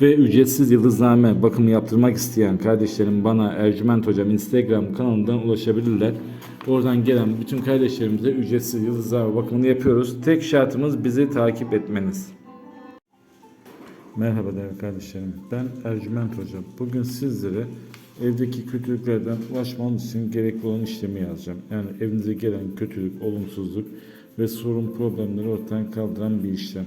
Ve ücretsiz yıldızname bakımı yaptırmak isteyen kardeşlerim bana Ercüment Hocam Instagram kanalından ulaşabilirler. Oradan gelen bütün kardeşlerimize ücretsiz yıldızname bakımını yapıyoruz. Tek şartımız bizi takip etmeniz. Merhaba değerli kardeşlerim. Ben Ercüment Hoca. Bugün sizlere evdeki kötülüklerden ulaşmanız için gerekli olan işlemi yazacağım. Yani evinize gelen kötülük, olumsuzluk ve sorun problemleri ortadan kaldıran bir işlem.